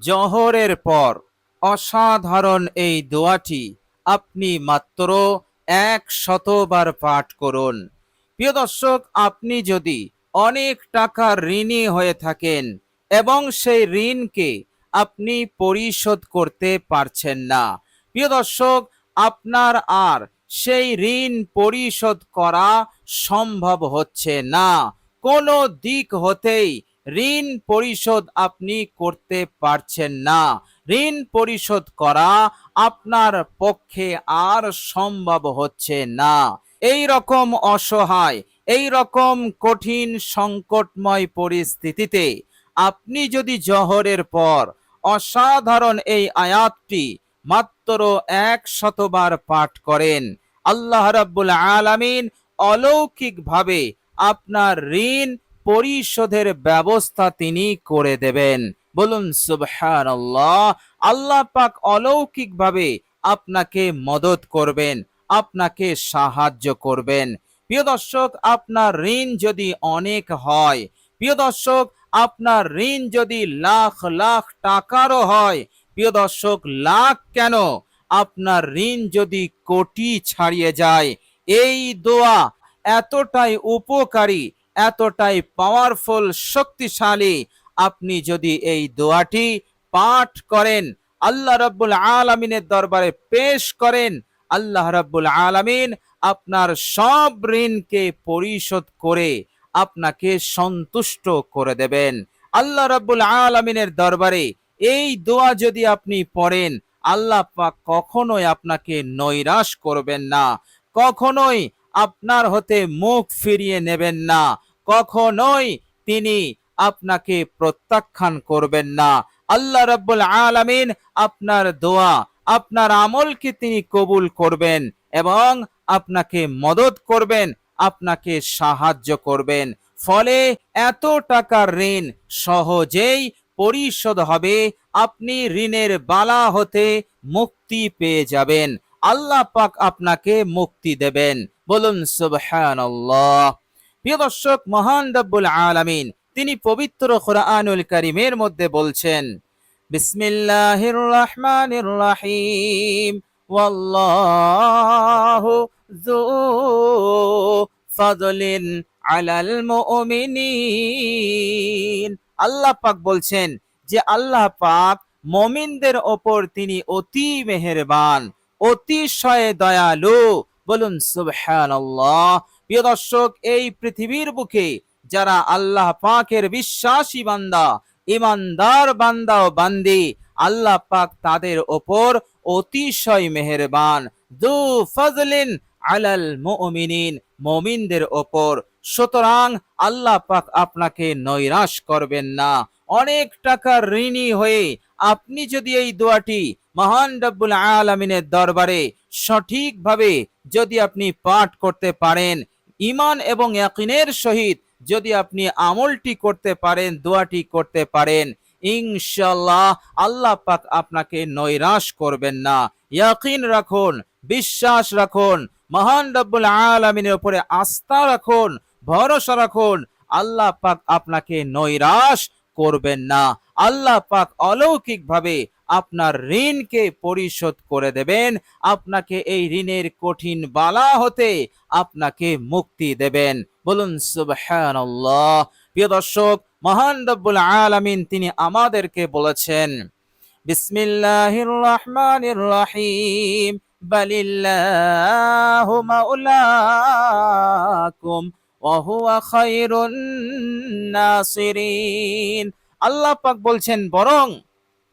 জহরের পর, অসাধারণ এই দোয়াটি আপনি মাত্র এক শতবার পাঠ করুন। প্রিয় দর্শক, আপনি যদি অনেক টাকা ঋণী হয়ে থাকেন এবং সেই ঋণকে আপনি পরিশোধ করতে পারছেন না, প্রিয় দর্শক, আপনার আর সেই ঋণ পরিশোধ করা সম্ভব হচ্ছে না। কোনো দিক হতেই ঋণ পরিশোধ আপনি করতে পারছেন না। ঋণ পরিশোধ করা আপনার পক্ষে আর সম্ভব হচ্ছে না। এই রকম অসহায় এই রকম কঠিন সংকটময় পরিস্থিতিতে আপনি যদি জহরের পর অসাধারণ এই আয়াতটি মাত্র এক শতবার পাঠ করেন, আল্লাহ রাব্বুল আলামিন অলৌকিকভাবে আপনার ঋণ পরিশোধের ব্যবস্থা তিনি করে দেবেন। বলুন, সুবহানাল্লাহ, আল্লাহ পাক অলৌকিকভাবে আপনাকে মদত করবেন, আপনাকে সাহায্য করবেন। প্রিয় দর্শক, আপনার ঋণ যদি অনেক হয়, প্রিয় দর্শক, আপনার ঋণ যদি লাখ লাখ টাকারও হয়, প্রিয় দর্শক, লাখ কেন? আপনার ঋণ যদি কোটি ছাড়িয়ে যায়, এই দোয়া এতটাই উপকারী এতটাই পাওয়ারফুল শক্তিশালী। আপনি যদি এই দোয়াটি পাঠ করেন, আল্লাহ রাব্বুল আলামিনের দরবারে পেশ করেন, আল্লাহ রাব্বুল আলামিন আপনার সব ঋণকে পরিশোধ করে আপনাকে সন্তুষ্ট করে দেবেন। আল্লাহ রাব্বুল আলামিনের দরবারে এই দোয়া যদি আপনি পড়েন, আল্লাহ পাক কখনোই আপনাকে নৈরাশ করবেন না। কখনোই আপনার হতে মুখ ফিরিয়ে নেবেন না। কখনোই তিনি আপনাকে প্রত্যাখ্যান করবেন না। আল্লাহ রাব্বুল আলামিন আপনার দোয়া, আপনার আমলকে তিনি কবুল করবেন এবং আপনাকে মদত করবেন, আপনাকে সাহায্য করবেন। ফলে এত টাকার ঋণ সহজেই পরিশোধ হবে, আপনি ঋণের বালা হতে মুক্তি পেয়ে যাবেন। আল্লাহ পাক আপনাকে মুক্তি দেবেন। বলুন, সুবহানাল্লাহ। প্রিয় দর্শক, মহান রব্বুল আলামিন, তিনি পবিত্র কোরআনুল কারিমের মধ্যে বলছেন, বিসমিল্লাহির রহমানির রহিম, ওয়াল্লাহু যু ফাদলিন আলাল মুমিনিন। আল্লাহ পাক বলছেন যে, আল্লাহ পাক মমিনদের ওপর তিনি অতি মেহেরবান। অতিশয় দয়ালু। বলুন, সুবহানাল্লাহ। প্রিয় দর্শক, এই পৃথিবীর বুকে যারা আল্লাহ পাকের বিশ্বাসী বান্দা, ইমানদার বান্দা ও বান্দি, আল্লাহ পাক তাদের ওপর অতিশয় মেহেরবান। দু ফজলিন আলাল মুমিনিন, মুমিনদের ওপর। সুতরাং আল্লাহ পাক আপনাকে নৈরাশ করবেন না। অনেক টাকা ঋণী হয়ে আপনি যদি এই দোয়াটি মহান রব্বুল আলামিনের দরবারে সঠিকভাবে যদি আপনি পাঠ করতে পারেন ইমান এবং ইয়াকিনের সহিত যদি আপনি আমলটি করতে পারেন, দোয়াটি করতে পারেন ইনশাল্লাহ আল্লাহ পাক আপনাকে নৈরাশ করবেন না। ইয়াকিন রাখুন, বিশ্বাস রাখুন, মহান রব্বুল আলামিনের উপরে আস্থা রাখুন, ভরসা রাখুন, আল্লাহ পাক আপনাকে নৈরাশ করবেন না। আল্লাহ পাক অলৌকিকভাবে আপনার ঋণকে পরিশোধ করে দেবেন। আপনাকে এই ঋণের কঠিন বালা হতে আপনাকে মুক্তি দেবেন। বলুন, সুবহানাল্লাহ। প্রিয় দর্শক, মহান রব্বুল আলামিন তিনি আমাদেরকে বলেছেন, বিসমিল্লাহির রহমানির রহিম। বালিল্লাহু মাওলাকুম ওয়া হুয়া নাসিরিন। আল্লাহ পাক বলছেন, বরং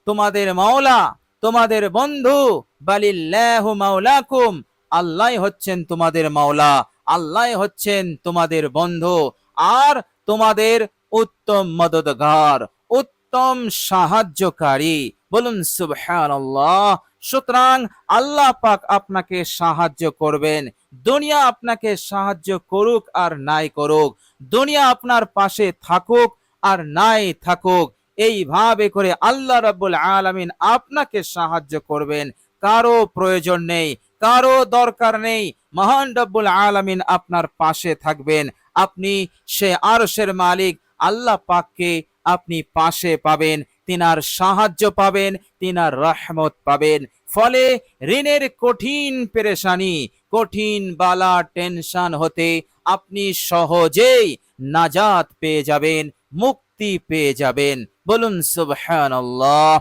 তোমাদের মাওলা, তোমাদের বন্ধু, বালিল্লাহু মাওলাকুম, আল্লাহ হচ্ছেন তোমাদের মাওলা, আল্লাহ হচ্ছেন তোমাদের বন্ধু, আর তোমাদের উত্তম মদতগার উত্তম সাহায্যকারী। বলুন, সুবহানাল্লাহ। সুতরাং আল্লাহ পাক আপনাকে সাহায্য করবেন। দুনিয়া আপনাকে সাহায্য করুক আর নাই করুক। দুনিয়া আপনার পাশে থাকুক। আর নাই থাকুক। এইভাবে করে আল্লাহ রাব্বুল আলামিন আপনাকে সাহায্য করবেন। কারও প্রয়োজন নেই, কারও দরকার নেই। মহান রব্বুল আলামিন আপনার পাশে থাকবেন। আপনি সে আরশের মালিক, আল্লাহ পাককে আপনি পাশে পাবেন। তিনার সাহায্য পাবেন, তিনার রহমত পাবেন। ফলে ঋণের কঠিন পেরেশানি, কঠিন বালা, টেনশন হতে আপনি সহজেই নাজাত পেয়ে যাবেন। মুক্তি পেয়ে যাবেন। বলুন, সুবহানাল্লাহ।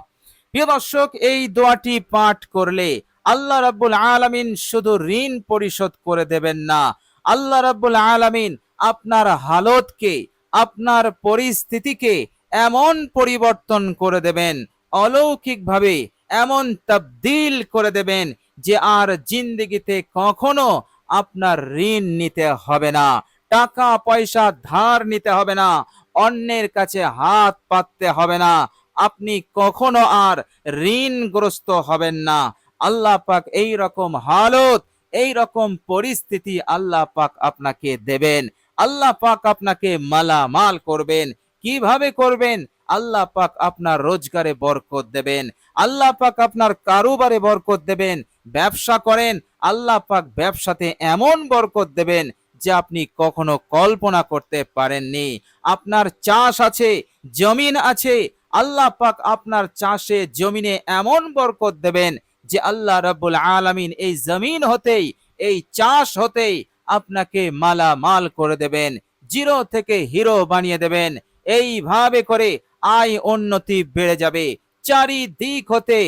প্রিয় দর্শক, এই দোয়াটি পাঠ করলে আল্লাহ রাব্বুল আলামিন শুধু ঋণ পরিশোধ করে দেবেন না। আল্লাহ রাব্বুল আলামিন আপনার হালতকে, আপনার পরিস্থিতিকে এমন পরিবর্তন করে দেবেন, অলৌকিকভাবে এমন তাবদিল করে দেবেন যে আর জিন্দিগিতে কখনো আপনার ঋণ নিতে হবে না। টাকা পয়সা ধার নিতে হবে না। অন্যের কাছে হাত পাততে হবে না। আপনি কখনো আর ঋণগ্রস্ত হবেন না। আল্লাহ পাক এই রকম হালত, এই রকম পরিস্থিতি আল্লাহ পাক আপনাকে দেবেন। আল্লাহ পাক আপনাকে মালামাল করবেন। কীভাবে করবেন? আল্লাহ পাক আপনার রোজগারে বরকত দেবেন। আল্লাহ পাক আপনার কারোবারে বরকত দেবেন। ব্যবসা করেন। আল্লাহ পাক ব্যবসাতে এমন বরকত দেবেন যে আপনি কখনো কল্পনা করতে পারেননি। আপনার চাষ আছে, জমিন আছে, আল্লাহ পাক আপনার চাষে জমিনে এমন বরকত দেবেন যে আল্লাহ রাব্বুল আলামিন এই জমিন হতেই, এই চাষ হতেই আপনাকে মালা মাল করে দেবেন, জিরো থেকে হিরো বানিয়ে দেবেন। এইভাবে করে আয় উন্নতি বেড়ে যাবে। চারিদিক হতে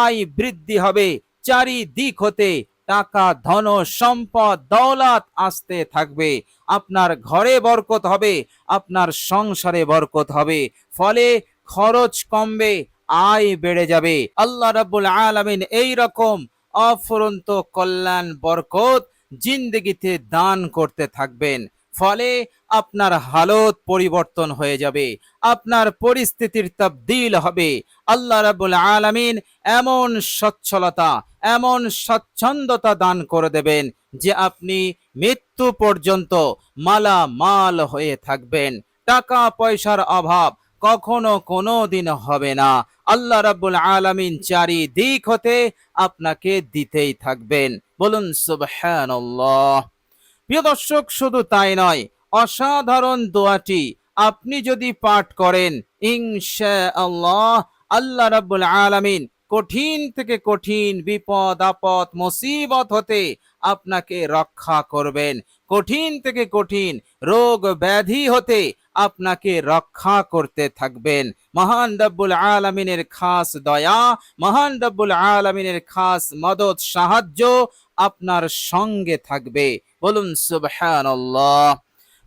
আয় বৃদ্ধি হবে, চারিদিক হতে টাকা, ধন, সম্পদ, দৌলত আসতে থাকবে। আপনার ঘরে বরকত হবে, আপনার সংসারে বরকত হবে। ফলে খরচ কমবে, আয় বেড়ে যাবে। আল্লাহ রাব্বুল আলামিন এই রকম অফুরন্ত কল্যাণ, বরকত জিন্দগিতে দান করতে থাকবেন। ফলে আপনার হালত পরিবর্তন হয়ে যাবে, আপনার পরিস্থিতির তবদিল হবে। আল্লাহ রাব্বুল আলামিন এমন সচ্ছলতা, এমন স্বচ্ছন্দতা দান করে দেবেন যে আপনি মৃত্যু পর্যন্ত মালা মাল হয়ে থাকবেন। টাকা পয়সার অভাব কখনো কোনো দিন হবে না। আল্লাহ রাব্বুল আলামিন চারিদিক হতে আপনাকে দিতেই থাকবেন। বলুন সুবহানাল্লাহ। প্রিয় দর্শক, শুধু তাই নয়, অসাধারণ দোয়াটি আপনি যদি পাঠ করেন, ইনশাআল্লাহ আল্লাহ রাব্বুল আলামিন কঠিন থেকে কঠিন বিপদ, আপদ, মুসিবত হতে আপনাকে রক্ষা করবেন। কঠিন থেকে কঠিন রোগ ব্যাধি হতে আপনাকে রক্ষা করতে থাকবেন। মহান রব্বুল আলমিনের খাস দয়া, মহান রব্বুল আলমিনের খাস মদত, সাহায্য আপনার সঙ্গে থাকবে। বলুন সুবহানাল্লাহ।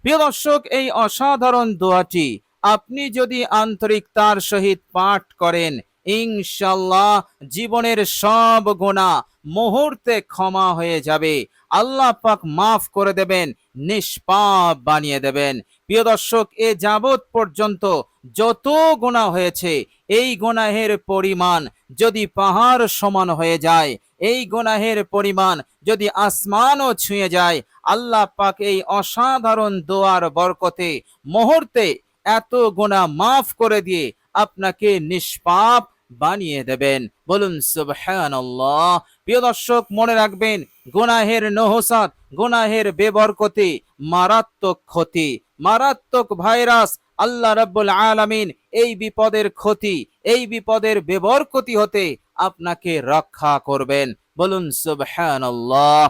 প্রিয় দর্শক এই অসাধারণ দোয়াটি আপনি যদি আন্তরিকতার সহিত পাঠ করেন ইনশাল্লাহ জীবনের সব গোনা মুহূর্তে ক্ষমা হয়ে যাবে। আল্লাহ পাক মাফ করে দেবেন, নিষ্পাপ বানিয়ে দেবেন। প্রিয় দর্শক, এ যাবৎ পর্যন্ত যত গোনা হয়েছে, এই গোনাহের পরিমাণ যদি পাহাড় সমান হয়ে যায়, এই গোনাহের পরিমাণ যদি আসমানও ছুঁয়ে যায়, আল্লাহ পাক এই অসাধারণ দোয়ার বরকতে মুহূর্তে এত গোনা মাফ করে দিয়ে আপনাকে নিষ্পাপ বানিয়ে দেবেন। বলুন, সুবহানাল্লাহ। প্রিয় দর্শক, মনে রাখবেন, গুনাহের নহসাত গুনাহের বেবরকতি, মারাত্মক ক্ষতি। মারাত্মক ভাইরাস, আল্লাহ রাব্বুল আলামিন এই বিপদের ক্ষতি, এই বিপদের বেবরকতি হতে আপনাকে রক্ষা করবেন। বলুন, সুবহানাল্লাহ।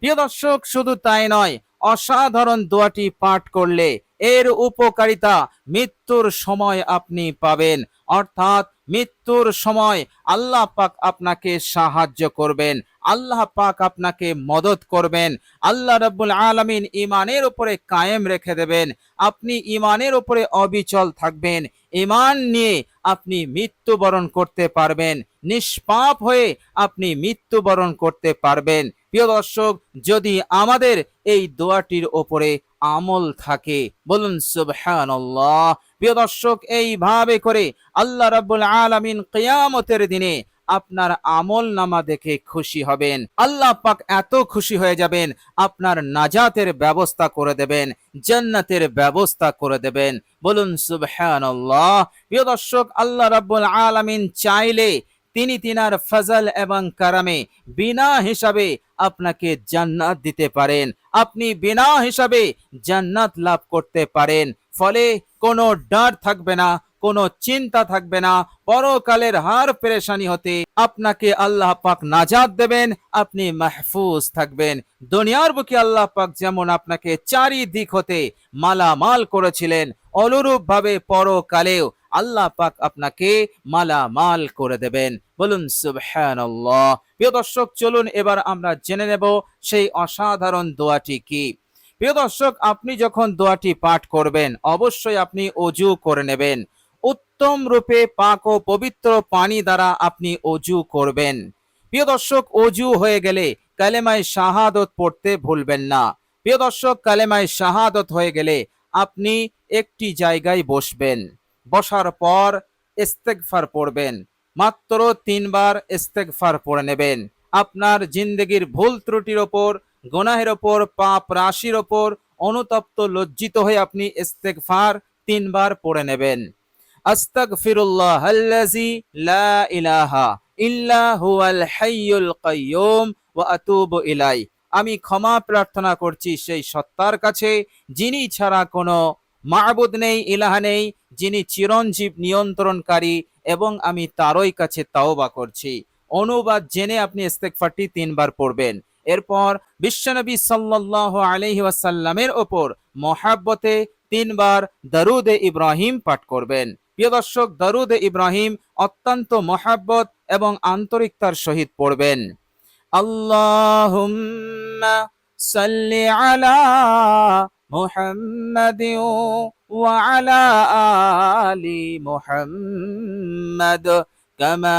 প্রিয় দর্শক, শুধু তাই নয়, অসাধারণ দোয়াটি পাঠ করলে এর উপকারিতা মৃত্যুর সময় আপনি পাবেন। অর্থাৎ মৃত্যুর সময় আল্লাহ পাক আপনাকে সাহায্য করবেন। আল্লাহ পাক আপনাকে মদত করবেন। আল্লাহ রাব্বুল আলামিন ইমানের উপরে কায়েম রেখে দেবেন। আপনি ইমানের উপরে অবিচল থাকবেন। ইমান নিয়ে আপনি মৃত্যুবরণ করতে পারবেন। নিষ্পাপ হয়ে আপনি মৃত্যুবরণ করতে পারবেন। প্রিয় দর্শক, যদি আমাদের এই দোয়াটির ওপরে আমল থাকে, বলুন সুবহানাল্লাহ। প্রিয় দর্শক, এইভাবে করে আল্লাহ রাব্বুল আলামিন কিয়ামতের দিনে আপনার আমল নামা দেখে খুশি হবেন। আল্লাহ পাক এত খুশি হয়ে যাবেন, আপনার নাজাতের ব্যবস্থা করে দেবেন, জান্নাতের ব্যবস্থা করে দেবেন। বলুন, সুবহানাল্লাহ। প্রিয় দর্শক, আল্লাহ রাব্বুল আলামিন চাইলে তিনি তিনার ফজল এবং কারামে বিনা হিসাবে আপনাকে জান্নাত দিতে পারেন। আপনি বিনা হিসাবে জান্নাত লাভ করতে পারেন। ফলে কোনো ডর থাকবে না, কোনো চিন্তা থাকবে না। পরকালের হার পেরেশানি হতে আপনাকে আল্লাহ পাক নাজাদ দেবেন, আপনি মাহফুজ থাকবেন। দুনিয়ার বুকে আল্লাহ পাক যেমন আপনাকে চারিদিক হতে মালামাল করেছিলেন অনুরূপ ভাবে পরকালেও আল্লাহ পাক আপনাকে মালামাল করে দেবেন। বলুন, সুবহানাল্লাহ। প্রিয় দর্শক, চলুন এবার আমরা জেনে নেব সেই অসাধারণ দোয়াটি কি। প্রিয় দর্শক, আপনি যখন দোয়াটি পাঠ করবেন, অবশ্যই আপনি অজু করে নেবেন। উত্তম রূপে পাক ও পবিত্র পানি দ্বারা আপনি অজু করবেন। প্রিয় দর্শক, অজু হয়ে গেলে কালেমায় শাহাদত পড়তে ভুলবেন না। প্রিয় দর্শক, কালেমায় শাহাদত হয়ে গেলে আপনি একটি জায়গায় বসবেন। বসার পর ইস্তেগফার পড়বেন। মাত্র তিনবার ইস্তেগফার পড়ে নেবেন। আপনার জিন্দগির ভুল ত্রুটির ওপর গোনাহের ওপর, পাপ রাশির ওপর অনুতপ্ত লজ্জিত হয়ে আপনি ইস্তেগফার তিনবার পড়ে নেবেন। আস্তাগফিরুল্লাহ আল্লাযী লা ইলাহা ইল্লা হুয়াল হাইয়ুল কাইয়্যুম ওয়া ইলাই আমি ক্ষমা প্রার্থনা করছি সেই সত্তার কাছে, যিনি ছাড়া কোনো মাবুদ নেই, ইলাহা নেই, যিনি চিরঞ্জীব, নিয়ন্ত্রণকারী এবং আমি তারই কাছে তাওবা করছি। অনুবাদ জেনে আপনি ইস্তেগফারটি তিনবার পড়বেন। এরপর বিশ্বনবী সাল্লাল্লাহু আলাইহি ওয়াসাল্লামের ওপর মহাব্বতে তিনবার দরুদ ইব্রাহিম পাঠ করবেন। প্রিয় দর্শক, দরুদ ইব্রাহিম অত্যন্ত মহাব্বত এবং আন্তরিকতার সহিত পড়বেন। আল্লাহুম্মা সাল্লি আলা মুহাম্মাদিন ওয়া আলা আলি মুহাম্মাদ কামা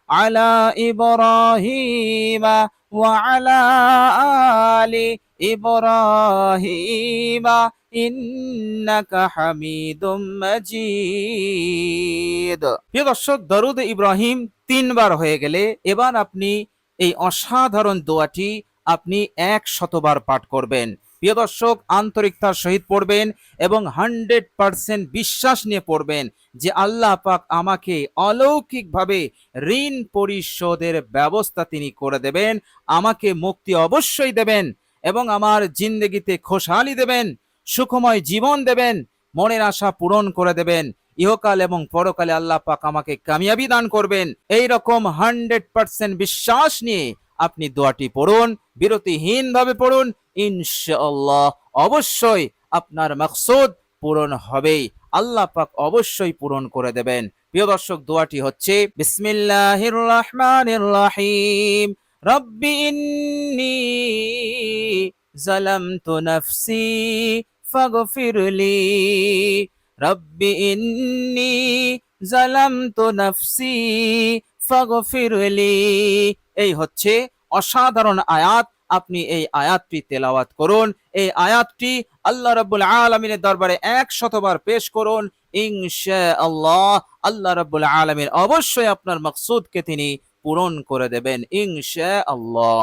على إبراهيم وعلى آل إبراهيم إنك حميد مجيد প্রিয় দর্শক দরুদ ইব্রাহিম তিনবার হয়ে গেলে এবার আপনি এই অসাধারণ দোয়াটি আপনি এক শতবার পাঠ করবেন প্রিয় দর্শক আন্তরিকতার সহিত পড়বেন এবং হান্ড্রেড পার্সেন্ট বিশ্বাস নিয়ে পড়বেন যে আল্লাহ পাক আমাকে অলৌকিকভাবে ঋণ পরিশোধের ব্যবস্থা তিনি করে দেবেন, আমাকে মুক্তি অবশ্যই দেবেন এবং আমার জিন্দগিতে খোশহালি দেবেন, সুখময় জীবন দেবেন, মনের আশা পূরণ করে দেবেন, ইহকাল এবং পরকালে আল্লাহ পাক আমাকে কামিয়াবি দান করবেন। এই রকম হান্ড্রেড পার্সেন্ট বিশ্বাস নিয়ে আপনি দোয়াটি পড়ুন বিরতিহীন ভাবে পড়ুন, ইনশাআল্লাহ অবশ্যই আপনার মাকসুদ পূরণ হবেই। আল্লাহ পাক অবশ্যই পূরণ করে দেবেন। প্রিয় দর্শক, দোয়াটি হচ্ছে বিসমিল্লাহির রহমানির রহিম রব্বি ইন্নী জালামতু নাফসি ফাগফিরলি রব্বি ইন্নী জালামতু নাফসি ফাগফিরলি এই হচ্ছে অসাধারণ আয়াত। আপনি এই আয়াতটি তেলাওয়াত করুন। এই আয়াতটি আল্লাহ রাব্বুল আলামিনের দরবারে এক শতবার পেশ করুন। ইনশাআল্লাহ আল্লাহ রাব্বুল আলামিন অবশ্যই আপনার মাকসুদকে তিনি পূরণ করে দেবেন। ইনশাআল্লাহ।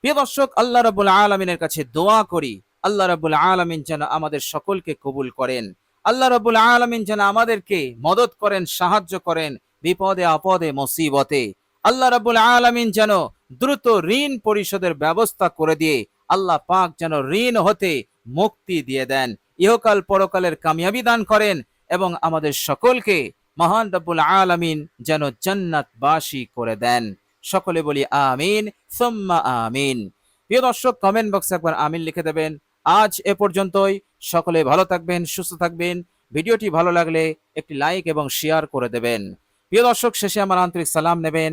প্রিয় দর্শক, আল্লাহ রাব্বুল আলামিনের কাছে দোয়া করি। আল্লাহ রাব্বুল আলামিন যেন আমাদের সকলকে কবুল করেন। আল্লাহ রাব্বুল আলামিন যেন আমাদেরকে মদত করেন, সাহায্য করেন বিপদে আপদে, মুসিবতে। আল্লাহ রাব্বুল আলামিন যেন দ্রুত ঋণ পরিশোধের ব্যবস্থা করে দিয়ে আল্লাহ পাক যেন ঋণ হতে মুক্তি দিয়ে দেন। ইহকাল পরকালের কামিয়াবি দান করেন এবং আমাদের সকলকে মহান রব্বুল আলামিন যেন জান্নাতবাসী করে দেন। সকলে বলি আমিন, সোম্মা আমিন। প্রিয় দর্শক কমেন্ট বক্সে একবার আমিন লিখে দেবেন। আজ এ পর্যন্তই। সকলে ভালো থাকবেন, সুস্থ থাকবেন। ভিডিওটি ভালো লাগলে একটি লাইক এবং শেয়ার করে দেবেন। প্রিয় দর্শক, শেষে আমার আন্তরিক সালাম নেবেন।